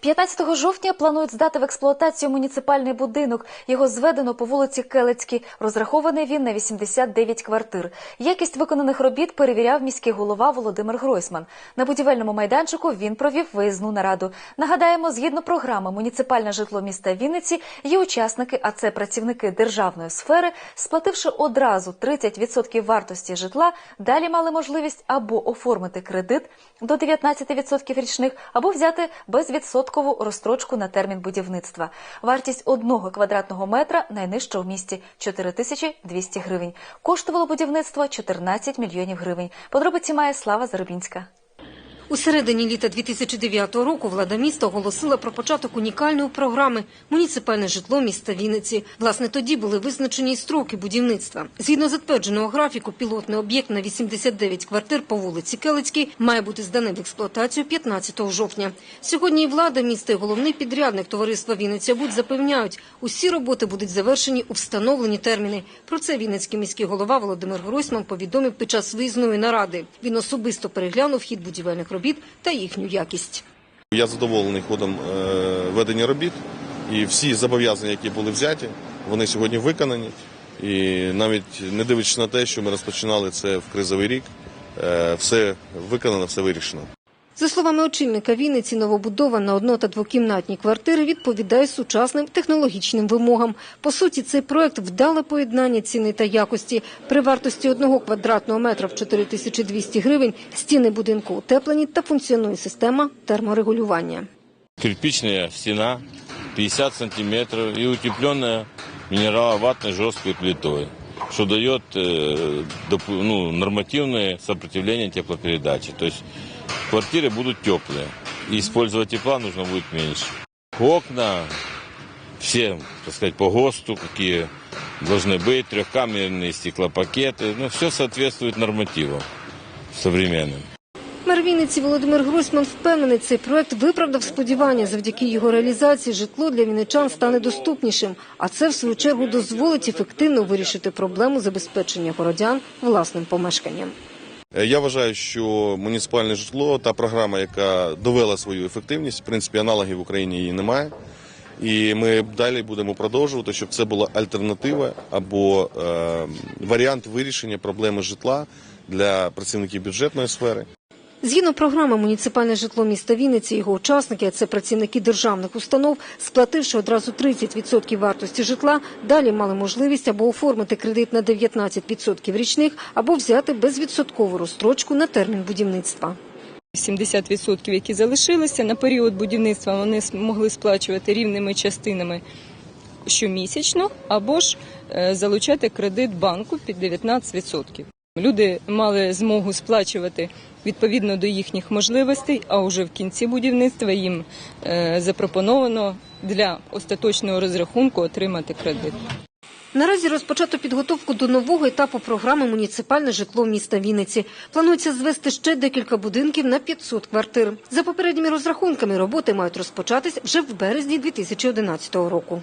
15 жовтня планують здати в експлуатацію муніципальний будинок. Його зведено по вулиці Келецькій. Розрахований він на 89 квартир. Якість виконаних робіт перевіряв міський голова Володимир Гройсман. На будівельному майданчику він провів виїзну нараду. Нагадаємо, згідно програми «Муніципальне житло міста Вінниці» є учасники, а це працівники державної сфери, сплативши одразу 30% вартості житла, далі мали можливість або оформити кредит до 19% річних, або взяти безвідсоткову розстрочку на термін будівництва. Вартість одного квадратного метра найнижча в місті 4200 гривень. Коштувало будівництво 14 мільйонів гривень. Подробиці має Слава Заробінська. У середині літа 2009 року влада міста оголосила про початок унікальної програми «Муніципальне житло міста Вінниці». Власне, тоді були визначені й строки будівництва. Згідно затвердженого графіку, пілотний об'єкт на 89 квартир по вулиці Келицькій має бути зданий в експлуатацію 15 жовтня. Сьогодні і влада міста, і головний підрядник товариства Вінниця Будь запевняють, усі роботи будуть завершені у встановлені терміни. Про це Вінницький міський голова Володимир Гройсман повідомив під час виїзної наради. Він особисто переглянув хід будівельних робіт та їхню якість. Я задоволений ходом е, ведення робіт, і всі зобов'язання, які були взяті, вони сьогодні виконані. І навіть не дивлячись на те, що ми розпочинали це в кризовий рік, е, все виконано, все вирішено. За словами очільника Вінниці, новобудова на одно- та двокімнатні квартири відповідає сучасним технологічним вимогам. По суті, цей проект вдале поєднання ціни та якості. При вартості одного квадратного метра в 4200 гривень стіни будинку утеплені та функціонує система терморегулювання. Кирпичная стена 50 сантиметров и утепленная минераловатной жесткой плитой, что дает ну, нормативное сопротивление теплопередачи. То есть квартиры будут теплые, и использовать тепла нужно будет меньше. Окна все, так сказать, по ГОСТу, какие должны быть, трехкамерные стеклопакеты, ну, все соответствует нормативам современным. Мер Вінниці Володимир Гройсман впевнений, цей проект виправдав сподівання. Завдяки його реалізації житло для вінничан стане доступнішим. А це, в свою чергу, дозволить ефективно вирішити проблему забезпечення городян власним помешканням. Е, Я вважаю, що муніципальне житло та програма, яка довела свою ефективність, в принципі, аналогів в Україні її немає. І ми далі будемо продовжувати, щоб це була альтернатива або е, варіант вирішення проблеми житла для працівників бюджетної сфери. Згідно програми «Муніципальне житло міста Вінниці» його учасники, це працівники державних установ, сплативши одразу 30% вартості житла, далі мали можливість або оформити кредит на 19% річних, або взяти безвідсоткову розстрочку на термін будівництва. 70%, які залишилися на період будівництва, вони могли сплачувати рівними частинами щомісячно або ж е, залучати кредит банку під 19%. Люди мали змогу сплачувати відповідно до їхніх можливостей, а вже в кінці будівництва їм е, запропоновано для остаточного розрахунку отримати кредит. Наразі розпочато підготовку до нового етапу програми «Муніципальне житло міста Вінниці». Планується звести ще декілька будинків на 500 квартир. За попередніми розрахунками роботи мають розпочатись вже в березні 2011 року.